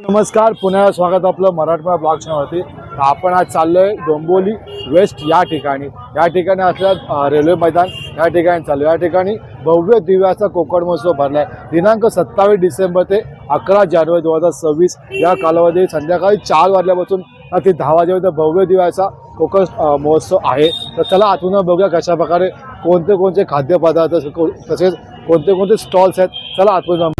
नमस्कार. पुन्हा स्वागत आपलं मराठवाडा ब्लॉग चॅनलवरती. आपण आज चाललो आहे डोंबोली वेस्ट या ठिकाणी. या ठिकाणी असल्या रेल्वे मैदान या ठिकाणी चाललो या ठिकाणी भव्य दिव्याचा कोकण महोत्सव भरला आहे दिनांक सत्तावीस डिसेंबर ते अकरा जानेवारी दोन हजार सव्वीस या कालावधी संध्याकाळी चार वाजल्यापासून ते दहा वाजेपर्यंत भव्य दिव्याचा कोकण महोत्सव आहे. तर चला आतून बघूया कशा प्रकारे कोणते कोणते खाद्यपदार्थ तसेच कोणते कोणते स्टॉल्स आहेत. चला आतून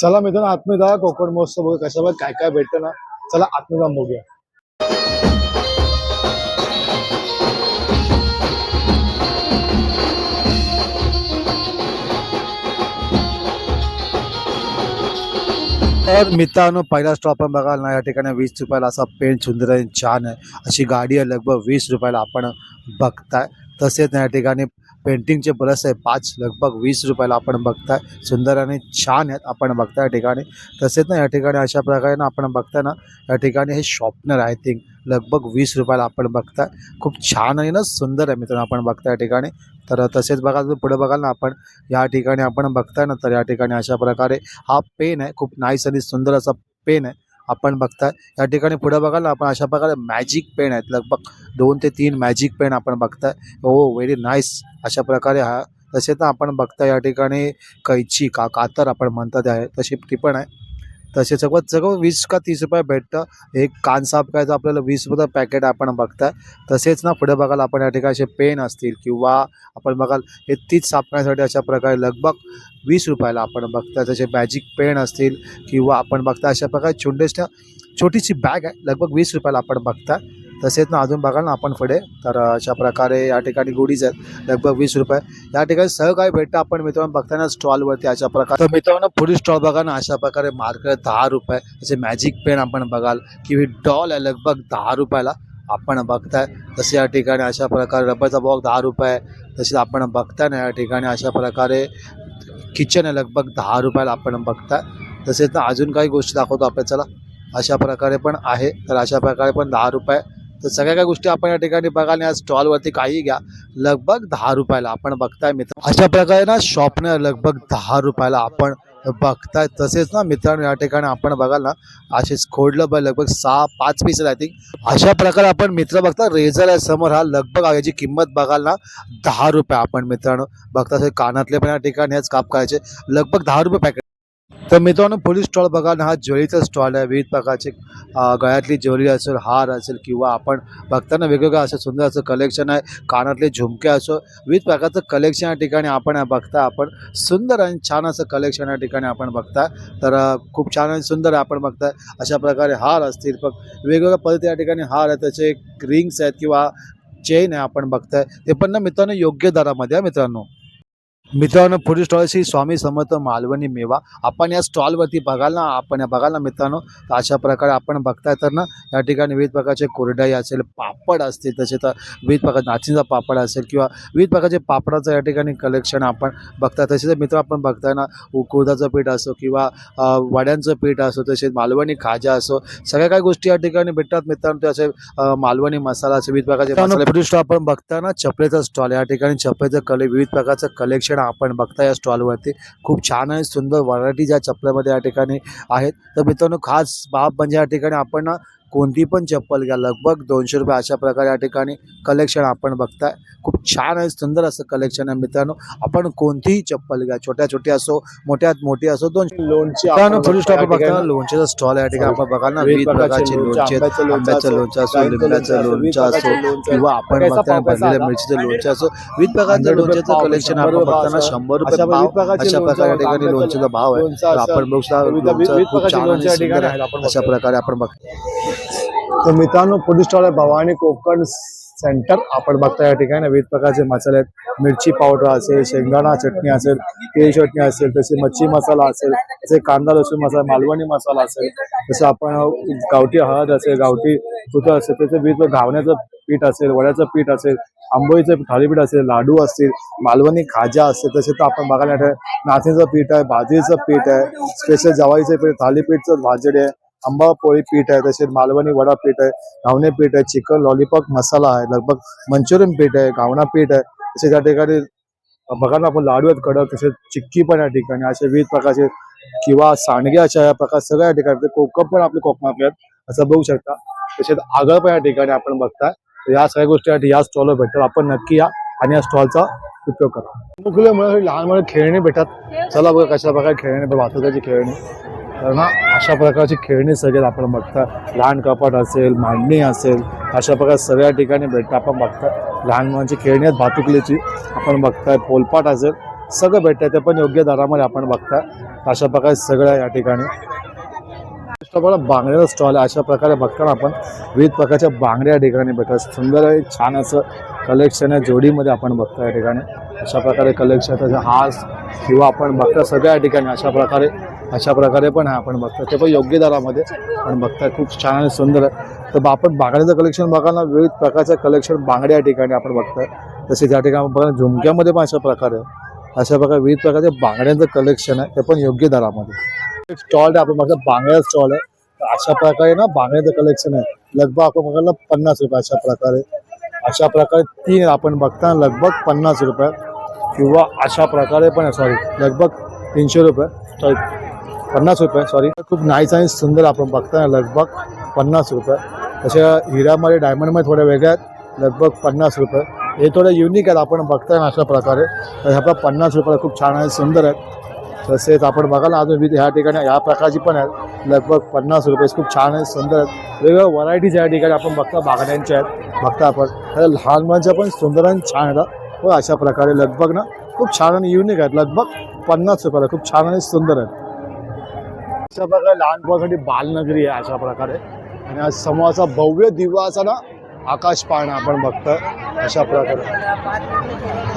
चला मित्रांनो आत्मीय जा कोकण महोत्सव बघूया कशा काय काय भेटतं ना? चला आत्मीय जाऊन बघूया तर मित्रांनो पहिला स्टॉप आपण बघाल ना या ठिकाणी वीस रुपयाला असा पेंट सुंदर आणि छान आहे. अशी गाडी आहे लगभग वीस रुपयाला आपण बघताय. तसेच ना या ठिकाणी पेंटिंगचे ब्रश आहे पाच लगभग वीस रुपयाला आपण बघताय. सुंदर आणि छान आहेत आपण बघताय या ठिकाणी. तसेच ना या ठिकाणी अशा प्रकारे ना आपण बघताय ना या ठिकाणी हे शॉपनर आय थिंक लगभग वीस रुपयाला आपण बघताय. खूप छान आणि ना सुंदर आहे मित्रांनो आपण बघताय या ठिकाणी. तर तसेच बघा तुम्ही पुढे बघाल ना आपण या ठिकाणी आपण बघताय ना तर या ठिकाणी अशा प्रकारे हा पेन आहे खूप नाईस आणि सुंदर असा पेन आहे. आपण बघताय. या ठिकाणी पुढे बघाल ना आपण अशा प्रकारे मॅजिक पेन आहेत. लगभग दोन ते तीन मॅजिक पेन आपण बघताय. हो व्हेरी नाईस अशा प्रकारे हा. तसे ना आपण बघताय या ठिकाणी कैची का कातर आपण म्हणतात आहे. तशी ती पण आहे. तसे सगळं सगळं वीस का तीस रुपये भेटतं. एक कान साफ करायचं आपल्याला वीस रुपये पॅकेट आपण बघताय. तसेच ना पुढे बघाल आपण या ठिकाणी असे पेन असतील किंवा आपण बघाल हे तीच साफ करण्यासाठी अशा प्रकारे लगभग वीस रुपयाला आपण बघताय तसे मॅजिक पेन असतील किंवा आपण बघता अशा प्रकारे छोटेशा छोटीशी बॅग आहे लगभग वीस रुपयाला आपण बघताय तसेच ना अजून बघाल ना आपण पुढे तर अशा प्रकारे या ठिकाणी गोडीज आहेत लगभग वीस रुपये. या ठिकाणी सहज भेटतं आपण मित्रांनो बघताय ना स्टॉलवरती अशा प्रकारे. तर मित्रांनो पुढील स्टॉल बघा ना अशा प्रकारे मार्कर दहा रुपये. जसे मॅजिक पेन आपण बघाल की डॉल आहे लगभग दहा रुपयाला आपण बघताय. तसे या ठिकाणी अशा प्रकारे रबरचा बॉक्स दहा रुपये तसेच आपण बघताय ना या ठिकाणी अशा प्रकारे किचन आहे लगभग दहा रुपयाला आपण बघताय. तसेच ना अजून काही गोष्टी दाखवतो आपल्या चला. अशा प्रकारे पण आहे. तर अशा प्रकारे पण दहा रुपये. तर सगळ्या काही गोष्टी आपण या ठिकाणी बघाल या स्टॉलवरती काही घ्या. लगभग दहा रुपयाला आपण बघताय मित्र. अशा प्रकारे ना शॉपनर लगभग दहा रुपयाला आपण बघताय. तसेच ना मित्रांनो या ठिकाणी आपण बघाल ना असेच खोडलं बघ लगभग सहा पाच पीस आय थिंक अशा प्रकारे आपण मित्र बघता रेझर आहे समोर हा लगभग याची किंमत बघाल ना दहा रुपये आपण मित्रांनो बघता. कानातले पण या ठिकाणी हेच काप करायचे लगभग दहा रुपये पॅकेट तर मित्रांनो पोलीस स्टॉल बघा ना हा ज्वेलरीचा स्टॉल आहे. विविध प्रकारचे गळ्यातली ज्वेलरी असेल हार असेल किंवा आपण बघताना वेगवेगळं असं सुंदर असं कलेक्शन आहे. कानातले झुमके असो विविध प्रकारचं कलेक्शन या ठिकाणी आपण बघता. आपण सुंदर आणि छान असं कलेक्शन या ठिकाणी आपण बघता. तर खूप छान आणि सुंदर आपण बघताय अशा प्रकारे हार असतील. पण वेगवेगळ्या पद्धती या ठिकाणी हार आहे त्याचे रिंग्स आहेत किंवा चेन आहे आपण बघताय. ते पण ना मित्रांनो योग्य दरामध्ये आहे मित्रांनो. मित्रांनो पुढील स्टॉलशी स्वामी समर्थ मालवणी मेवा. आपण या स्टॉलवरती बघाल ना आपण या बघाल ना मित्रांनो तर अशा प्रकारे आपण बघताय तर ना या ठिकाणी विविध प्रकारचे कोरडाई असेल पापड असतील तसे तर विविध प्रकार नाचणीचा पापड असेल किंवा विविध प्रकारचे पापडाचं या ठिकाणी कलेक्शन आपण बघताय. तसेच मित्र आपण बघताय ना कुळथाचं पीठ असो किंवा वड्यांचं पीठ असो तसेच मालवणी खाजा असो सगळ्या काही गोष्टी या ठिकाणी भेटतात मित्रांनो. ते असे मालवणी मसाला असे विविध प्रकारचे पुढील स्टॉल आपण बघताय ना चपलेचा स्टॉल या ठिकाणी चपलेचं कले विविध प्रकारचं कलेक्शन आपण बघता या स्टॉलवरती. खूप छान आणि सुंदर व्हरायटी ज्या चपल्यामध्ये या ठिकाणी आहेत. तर मित्रांनो खास बाब म्हणजे या ठिकाणी आपण कोणती पण चप्पल घ्या. लगभग दोनशे रुपये अशा प्रकारे या ठिकाणी कलेक्शन आपण बघताय. खूप छान आणि सुंदर असं कलेक्शन आहे मित्रांनो. आपण कोणतीही चप्पल घ्या. छोट्या छोटी असो मोठ्यात मोठी असो दोनशे लोणची पुढील स्टॉप बघता लोणचेचा स्टॉल आहे. ठिकाणी आपण बघाल ना विविध प्रकारचे लोणचे आंब्याचं लोणचं असो लिंबाचं लोणचं असो किंवा आपण बघताना भरलेल्या मिरचीचं लोणचं असो विविध प्रकारचं लोणच्याचं कलेक्शन आपण बघताना शंभर रुपये भाव अशा प्रकारे या ठिकाणी लोणच्याचा भाव आहे. आपण बघू शकता खूप छान आहे. अशा प्रकारे आपण बघ तर मित्रांनो पुढील स्टॉल आहे भवानी कोकण सेंटर. आपण बघता या ठिकाणी विविध प्रकारचे मसाले आहेत. मिरची पावडर असेल शेंगदाणा चटणी असेल केळी चटणी असेल तसे मच्छी मसाला असेल तसे कांदा लसूण मसाला मालवणी मसाला असेल तसं आपण गावठी हळद असेल गावठी तुतं असेल त्याचं विविध घावण्याचं पीठ असेल वड्याचं पीठ असेल आंबोळीचं थालीपीठ असेल लाडू असतील मालवणी खाजा असतील तसे तर आपण बघायला नाथीचं नाचणीचं पीठ आहे भाजीचं पीठ आहे स्पेशल जवाईचं पीठ थालीपीठचं भाजडी आहे आंबा पोळी पीठ आहे तसेच मालवणी वडा पीठ आहे घावणे पीठ आहे चिकन लॉलीपॉप मसाला आहे लगभग मंचुरियन पीठ आहे घावणा पीठ आहे. तसेच या ठिकाणी बघा ना आपण लाडू आहेत कडक तसेच चिक्की पण या ठिकाणी असे विविध प्रकारचे किंवा सांडगे अशा या प्रकार सगळ्या ठिकाणी कोकम पण आपले कोकमातले आहेत असं बघू शकता. तसेच आगळ पण या ठिकाणी आपण बघताय. या सगळ्या गोष्टी या- स्टॉल स्टॉलवर भेटतात. आपण नक्की या आणि या स्टॉलचा उपयोग करा. मुलं लहान मुलं खेळणी भेटतात. चला बघा कशा प्रकारे खेळणी वाचवताची खेळणी. तर ना अशा प्रकारची खेळणी सगळ्यात आपण बघता. लहान कपाट असेल मांडणी असेल अशा प्रकारे सगळ्या ठिकाणी भेटतं. आपण बघता लहान मुलांची खेळणी आहेत भातुकलीची. आपण बघताय पोलपाट असेल सगळं भेटतं ते पण योग्य दरामध्ये आपण बघताय अशा प्रकारे सगळ्या या ठिकाणी. स्टॉलला बांगड्याचा स्टॉल आहे. अशा प्रकारे बघताना आपण विविध प्रकारच्या बांगड्या या ठिकाणी भेटतात. सुंदर आहे छान असं कलेक्शन आहे. जोडीमध्ये आपण बघतो या ठिकाणी. अशा प्रकारे कलेक्शन त्याचा हास किंवा आपण बघता सगळ्या ठिकाणी अशा प्रकारे अशा प्रकारे पण आहे आपण बघतो ते पण योग्य दरामध्ये आपण बघताय. खूप छान आणि सुंदर. आहे तर आपण बांगड्याचं कलेक्शन बघायला विविध प्रकारचं कलेक्शन बांगड्या या ठिकाणी आपण बघताय. तसेच या ठिकाणी आपण बघा झुमक्यामध्ये पण अशा प्रकारे आहे. अशा प्रकारे विविध प्रकारचे बांगड्यांचं कलेक्शन आहे. ते पण योग्य दरामध्ये. स्टॉल आहे आपण बघा बांगड्या स्टॉल आहे. तर अशा प्रकारे ना बांगड्याचं कलेक्शन आहे. लगभग आपण बघायला पन्नास रुपये अशा प्रकारे. अशा प्रकारे तीन आपण बघता लगभग पन्नास रुपये किंवा अशा प्रकारे पण सॉरी लगभग तीनशे रुपये. सॉरी पन्नास रुपये सॉरी खूप नाईस आणि सुंदर आपण बघताना लगभग पन्नास रुपये. तशा हिऱ्यामध्ये डायमंडमध्ये थोड्या वेगळ्या आहेत लगभग पन्नास रुपये. हे थोडं युनिक आहेत आपण बघताय ना अशा प्रकारे. तर ह्या पन्नास रुपयाला खूप छान आहे सुंदर आहेत. तसेच आपण बघायला अजून ह्या ठिकाणी ह्या प्रकारची पण आहेत. लगभग पन्नास रुपये खूप छान आहेत सुंदर आहेत. वेगवेगळ्या व्हरायटीज या ठिकाणी आपण बघता बागड्यांच्या आहेत बघता आपण. तर लहान मुलांच्या पण सुंदर आणि छान आहेत व अशा प्रकारे लगभग ना खूप छान आणि युनिक आहेत लगभग पन्नास रुपयाला खूप छान आणि सुंदर आहेत. अशा प्रकारे लहानपणासाठी बालनगरी आहे अशा प्रकारे. आणि आज समोरचा भव्य दिवाचा ना आकाश पाळणा आपण बघतोय अशा प्रकारे.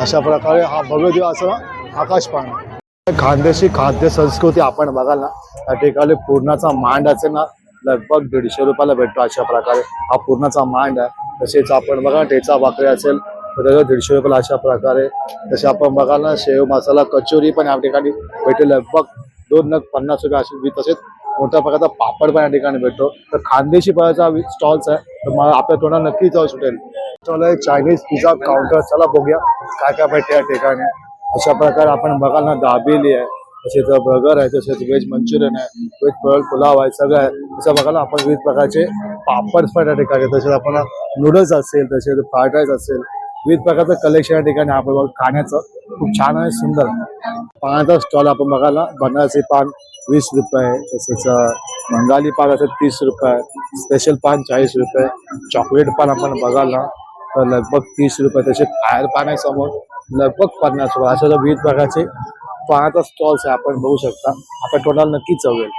अशा प्रकारे हा भव्य दिवा ना आकाश पाळणा. खानदेशी खाद्य संस्कृती आपण बघाल ना त्या ठिकाणी पूर्णाचा मांड असेल ना लगभग दीडशे रुपयाला भेटतो अशा प्रकारे. हा पूर्णाचा मांड आहे. तसेच आपण बघा ठेचा भाकरी असेल तर दीडशे रुपयाला अशा प्रकारे. तसे आपण बघाल ना शेव मसाला कचोरी पण या ठिकाणी भेटेल लगभग दोन नग पन्नास रुपये असेल. तसेच मोठ्या प्रकारचा पापड पण या ठिकाणी भेटतो. तर खानदेशी पदाचा स्टॉल्स आहे. तर मला आपल्या तोंडात नक्की जाऊ सुटेल. स्टॉल आहे चायनीज पिझ्झा काउंटर चला बघूया काय काय भेटते या ठिकाणी. अशा प्रकारे आपण बघाल ना दाबेली आहे. तसेच बर्गर आहे तसेच व्हेज मंचुरियन आहे. व्हेज फळ पुलाव आहे सगळं आहे. तसं बघायला आपण विविध प्रकारचे पापड पण या ठिकाणी तसेच आपण नूडल्स असेल तसेच फ्राईड राईस असेल. विविध प्रकारचं कलेक्शन या ठिकाणी आपण बघ खाण्याचं. खूप छान आणि सुंदर. पानाचा स्टॉल आपण बघायला बनारसी पान वीस रुपये तसेच बंगाली पान असेल तीस रुपये स्पेशल पान चाळीस रुपये चॉकलेट पान आपण बघायला तर लगभग तीस रुपये तसे फायर पान आहे समोर लगभग पन्नास रुपये. अशा विविध प्रकारचे पानाचा स्टॉल्स आहे आपण बघू शकता. आपण टोटल नक्कीच चवेल